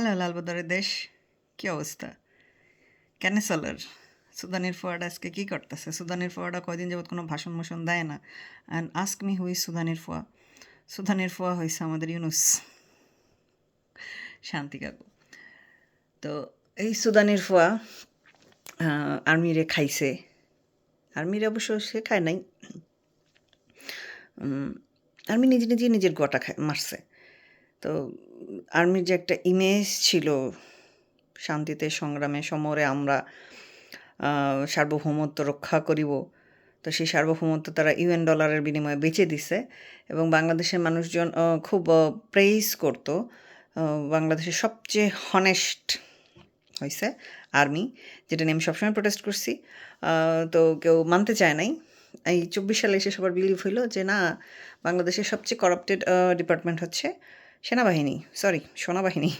Hello, লালবদরের দেশ, কী অবস্থা? কেন চলার সুদানের ফোয়াডা আজকে কী করতেছে? সুদানের ফোয়াডা কয়দিন যাবত কোনো ভাষণ মোষণ দেয় না। অ্যান্ড আস্ক মি হুই সুদানের ফোয়া। সুদানের ফোয়া হয়েছে আমাদের ইউনুস। শান্তি কাকু। তো এই সুদানের ফোয়া আর্মিরে খাইছে। আর্মিরে অবশ্য সে খায় নাই। আর্মি নিজে নিজে নিজের গোটা খায় মারছে। তো আর্মির যে একটা ইমেজ ছিল শান্তিতে সংগ্রামে, সমরে আমরা সার্বভৌমত্ব রক্ষা করিব, তো সেই সার্বভৌমত্ব তারা ইউএন ডলারের বিনিময়ে বেচে দিছে এবং বাংলাদেশের মানুষজন খুব প্রেইজ করত। বাংলাদেশের সবচেয়ে হনেস্ট হয়েছে আর্মি, যেটা নিয়ে আমি সবসময় প্রোটেস্ট করছি। তো কেউ মানতে চায় নাই। এই চব্বিশ সালে এসে সবার বিলিভ হইল যে না, বাংলাদেশের সবচেয়ে করাপ্টেড ডিপার্টমেন্ট হচ্ছে সেনাবাহিনী সরি সোনাবাহিনী।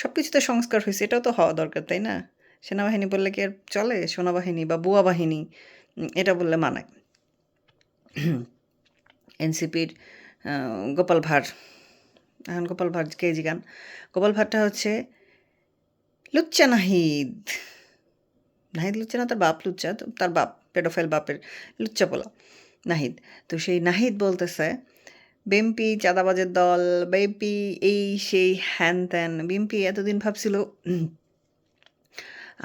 সব কিছুতে সংস্কার হয়েছে, এটাও তো হওয়া দরকার, তাই না? সেনাবাহিনী বললে কি আর চলে? সোনাবাহিনী বা বুয়া বাহিনী এটা বললে মানায়। এনসিপির গোপাল ভাঁড়, এখন গোপাল ভাঁড় কে জিগান গোপাল ভাঁড়টা হচ্ছে লুচ্চা নাহিদ নাহিদ লুচ্চা না, তার বাপ লুচ্চা, তার বাপ পেডোফাইল বাপের লুচ্চা পোলা, নাহিদ। তো সেই নাহিদ বলতেছে বিএমপি চাঁদাবাজের দল, বিএমপি এই সেই হ্যান ত্যান। বিএমপি এতদিন ভাবছিল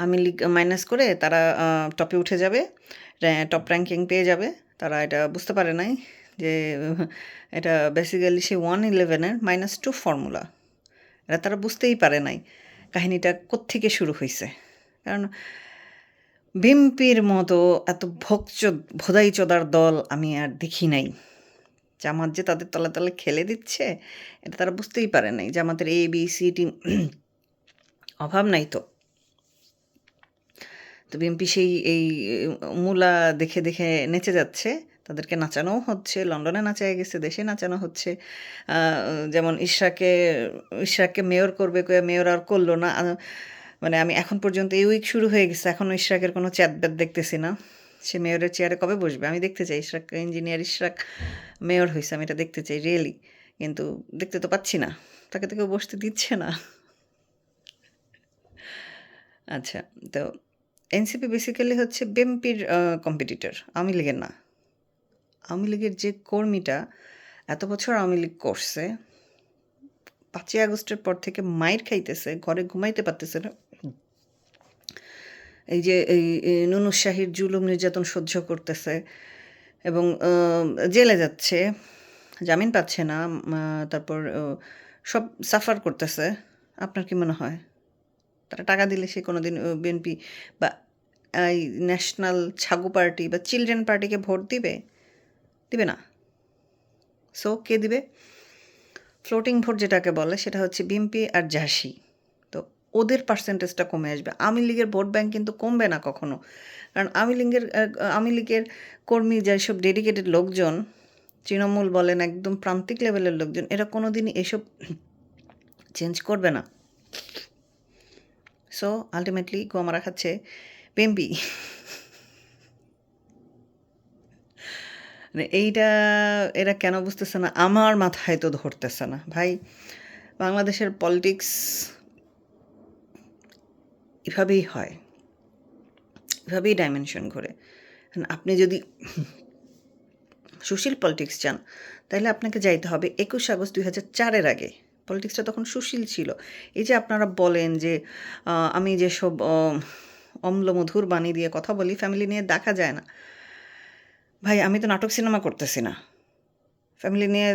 আমি লিগ মাইনাস করে তারা টপে উঠে যাবে টপ র্যাঙ্কিং পেয়ে যাবে। তারা এটা বুঝতে পারে নাই যে, এটা বেসিক্যালি সে ওয়ান ইলেভেনের মাইনাস টু ফর্মুলা এটা তারা বুঝতেই পারে নাই কাহিনীটা কোত্থেকে শুরু হয়েছে কারণ বিএমপির মতো এত ভোক্চ ভোদাই চোদার দল আমি আর দেখি নাই। জামাত যে তাদের তলে তলে খেলে দিচ্ছে, এটা তারা বুঝতেই পারে নাই জামাতের এ বি সি টিম অভাব নাই তো। তো বিএমপি সেই এই মূলা দেখে দেখে নেচে যাচ্ছে, তাদেরকে নাচানোও হচ্ছে, লন্ডনে নাচায় গেছে, দেশে নাচানো হচ্ছে। যেমন ইশরাকে, ইশরাককে মেয়র করবে মেয়র আর করল না। মানে আমি এখন পর্যন্ত এই উইক শুরু হয়ে গেছে এখনও ইশরাকের কোনো চ্যাট ব্যাট দেখতেছি না। সে মেয়রের চেয়ারে কবে বসবে? আমি দেখতে চাই ইশরাক ইঞ্জিনিয়ার ইশরাক মেয়র হয়েছে আমি এটা দেখতে চাই রিয়েলি কিন্তু দেখতে তো পাচ্ছি না, তাকে তো কেউ বসতে দিচ্ছে না। আচ্ছা তো এনসিপি বেসিক্যালি হচ্ছে বিএমপির কম্পিটিটর আওয়ামী লীগের না। আওয়ামী লীগের যে কর্মীটা এত বছর আওয়ামী লীগ করছে, পাঁচই আগস্টের পর থেকে মায়ের খাইতেছে, ঘরে ঘুমাইতে পারতেছে না। এই যে এই নুনুশাহির জুলুম নির্যাতন সহ্য করতেছে এবং জেলে যাচ্ছে, জামিন পাচ্ছে না তারপর সব সাফার করতেছে। আপনার কি মনে হয়? তারা টাকা দিলে সে কোনো দিন বিএনপি বা এই ন্যাশনাল ছাগু পার্টি বা চিলড্রেন পার্টিকে ভোট দিবে? দিবে না। সো, কে দিবে? ফ্লোটিং ভোট যেটাকে বলে সেটা হচ্ছে বিএমপি আর ঝাঁসি। ওদের পার্সেন্টেজটা কমে আসবে। আওয়ামী লীগের ভোট ব্যাংক কিন্তু কমবে না কখনো। কারণ আওয়ামী লীগের আওয়ামী লীগের কর্মী যেসব ডেডিকেটেড লোকজন, তৃণমূল বলেন একদম প্রান্তিক লেভেলের লোকজন, এরা কোনো দিনই এসব চেঞ্জ করবে না। সো আলটিমেটলি গোয়ামারা খাচ্ছে পেম্পি মানে এইটা, এরা কেন বুঝতেছে না? আমার মাথায় তো ধরতেছে না। ভাই, বাংলাদেশের পলিটিক্স এভাবেই হয়। এভাবেই ডাইমেনশন করে আপনি যদি সুশীল পলিটিক্স চান, তাহলে আপনাকে যাইতে হবে একুশ আগস্ট দুই হাজার চারের আগে। পলিটিক্সটা তখন সুশীল ছিল। এই যে আপনারা বলেন যে আমি যেসব অম্লমধুর বাণী দিয়ে কথা বলি ফ্যামিলি নিয়ে দেখা যায় না। ভাই, আমি তো নাটক সিনেমা করতেছি না। ফ্যামিলি নিয়ে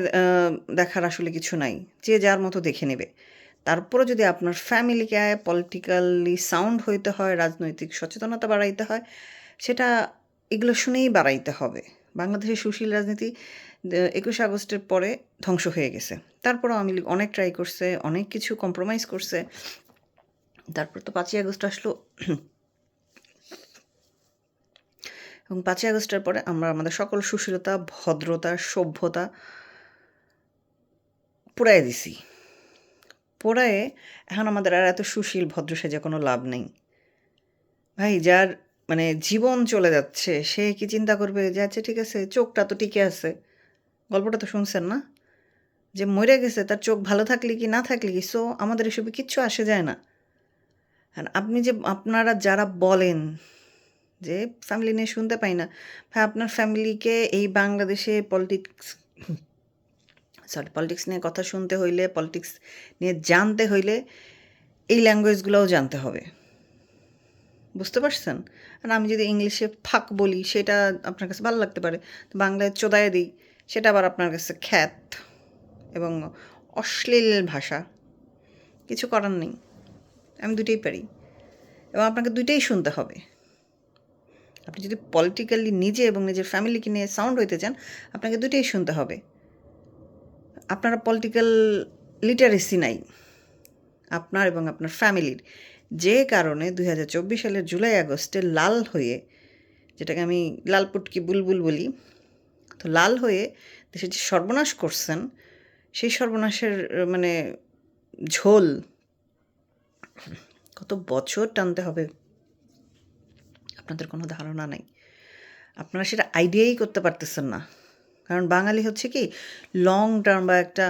দেখার আসলে কিছু নাই। যে যার মতো দেখে নেবে। তারপরে যদি আপনার ফ্যামিলিকে পলিটিক্যালি সাউন্ড হইতে হয়, রাজনৈতিক সচেতনতা বাড়াইতে হয়, সেটা এগুলো শুনেই বাড়াইতে হবে। বাংলাদেশের সুশীল রাজনীতি একুশে আগস্টের পরে ধ্বংস হয়ে গেছে। তারপরও লীগ অনেক ট্রাই করছে, অনেক কিছু কম্প্রোমাইজ করছে। তারপর তো পাঁচই আগস্ট আসলো। এবং পাঁচই আগস্টের পরে আমরা আমাদের সকল সুশীলতা, ভদ্রতা, সভ্যতা পুরাই দিছি। পোড়ায়ে এখন আমাদের আর এত সুশীল ভদ্র সেজে কোনো লাভ নেই। ভাই, যার মানে জীবন চলে যাচ্ছে, সে কি চিন্তা করবে যে আচ্ছা ঠিক আছে, চোখটা তো টিকে আছে। গল্পটা তো শুনছেন না? যে মরে গেছে, তার চোখ ভালো থাকলে কি না থাকলে কি? সো আমাদের এসবে কিচ্ছু আসে যায় না। আর আপনি যে, আপনারা যারা বলেন যে, ফ্যামিলি নিয়ে শুনতে পাই না, ভাই, আপনার ফ্যামিলিকে এই বাংলাদেশে পলিটিক্স সরি পলিটিক্স নিয়ে কথা শুনতে হইলে পলিটিক্স নিয়ে জানতে হইলে এই ল্যাঙ্গুয়েজগুলোও জানতে হবে। বুঝতে পারছেন? আর আমি যদি ইংলিশে ফাঁক বলি, সেটা আপনার কাছে ভালো লাগতে পারে। তো বাংলায় চোদায় দিই, সেটা আবার আপনার কাছে খ্যাত এবং অশ্লীল ভাষা। কিছু করার নেই। আমি দুটোই পারি। এবং আপনাকে দুইটাই শুনতে হবে। আপনি যদি পলিটিক্যালি নিজে এবং নিজের ফ্যামিলিকে নিয়ে সাউন্ড হইতে চান, আপনাকে দুটোই শুনতে হবে। আপনারা পলিটিক্যাল লিটারেসি নাই, আপনার এবং আপনার ফ্যামিলির যে কারণে দুই হাজার চব্বিশ সালের জুলাই আগস্টে লাল হয়ে, যেটাকে আমি লাল পুটকি বুলবুল বলি, তো লাল হয়ে দেশের যে সর্বনাশ করছেন, সেই সর্বনাশের মানে ঝোল কত বছর টানতে হবে, আপনাদের কোনো ধারণা নাই। আপনারা সেটা আইডিয়াই করতে পারতেছেন না। কারণ বাঙালি হচ্ছে কি লং টার্ম বা একটা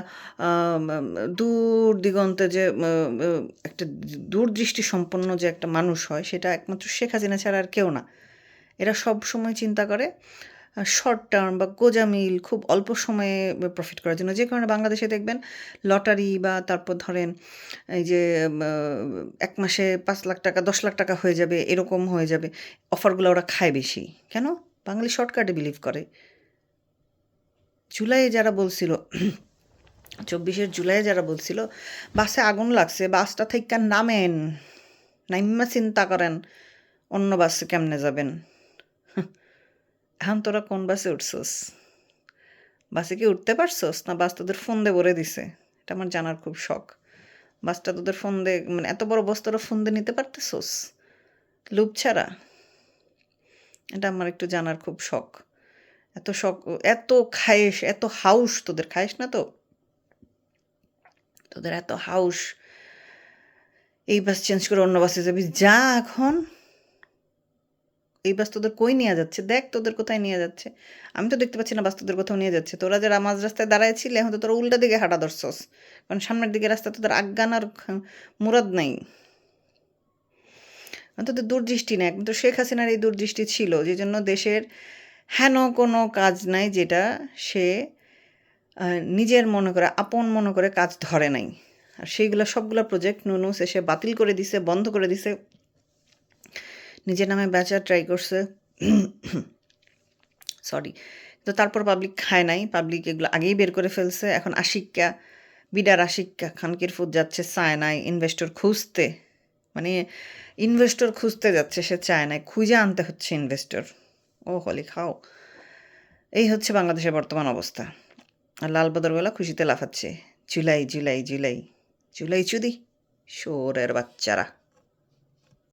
দূর দিগন্তে যে একটা দূরদৃষ্টি সম্পন্ন যে একটা মানুষ হয়, সেটা একমাত্র শেখ হাসিনা ছাড়া আর কেউ না। এরা সব সময় চিন্তা করে শর্ট টার্ম বা গোজামিল, খুব অল্প সময়ে প্রফিট করার জন্য। যে কারণে বাংলাদেশে দেখবেন লটারি বা তারপর ধরেন, এই যে এক মাসে পাঁচ লাখ টাকা, দশ লাখ টাকা হয়ে যাবে, এরকম হয়ে যাবে। অফারগুলো ওরা খায় বেশি। কেন? বাঙালি শর্টকাটে বিলিভ করে। জুলাইয়ে যারা বলছিল, চব্বিশের জুলাইয়ে যারা বলছিল, বাসে আগুন লাগছে, বাসটা থেকে নামেন, নাইম্মা চিন্তা করেন, অন্য বাসে কেমনে যাবেন? এখন তোরা কোন বাসে উঠছস? বাসে কি উঠতে পারছস? না বাস তোদের ফোন দিয়ে ভরে দিছে? এটা আমার জানার খুব শখ। বাসটা তোদের ফোন দিয়ে মানে এত বড় বস্তারা ফোন দিয়ে নিতে পারতেছস? লুপ ছাড়া। এটা আমার একটু জানার খুব শখ। এত এত খায়েস এত হাউস তোদের খায়েস না তো? তোদের এত হাউস। এই বাস চেঞ্জ করে অন্য বাসে যাবি। যা এখন, এই বাস তোদের কই নিয়ে যাচ্ছে? দেখ তোদের কোথায় নিয়ে যাচ্ছে। আমি তো দেখতে পাচ্ছি না বাস তোদের কোথাও নিয়ে যাচ্ছে। তোরা যারা মাঝ রাস্তায় দাঁড়ায় ছিলে, এখন তো তোরা উল্টা দিকে হাঁটা ধরছস। কারণ সামনের দিকে রাস্তা তোদের আজ্ঞান আর মুরাদ নাই। তোদের দূরদৃষ্টি নেই। একমাত্র শেখ হাসিনার এই দূরদৃষ্টি ছিল যে জন্য দেশের হেন কোনো কাজ নাই যেটা সে নিজের মনে করে, আপন মনে করে কাজ ধরে নাই। আর সেইগুলো সবগুলো প্রজেক্ট নুনুস এসে বাতিল করে দিছে, বন্ধ করে দিছে। নিজের নামে বেচার ট্রাই করছে। সরি তো তারপর পাবলিক খায় নাই। পাবলিক এগুলো আগেই বের করে ফেলছে। এখন আশিক্কা, বিডার আশিক্কা, খানকির ফুড যাচ্ছে, চায় নাই। ইনভেস্টর খুঁজতে মানে ইনভেস্টর খুঁজতে যাচ্ছে, সে চায় নাই। খুঁজে আনতে হচ্ছে ইনভেস্টর ও হলি খাও। এই হচ্ছে বাংলাদেশের বর্তমান অবস্থা। আর লাল বদরবেলা খুশিতে লাফাচ্ছে। জুলাই জুলাই জুলাই জুলাই চুদি। শোরের বাচ্চারা।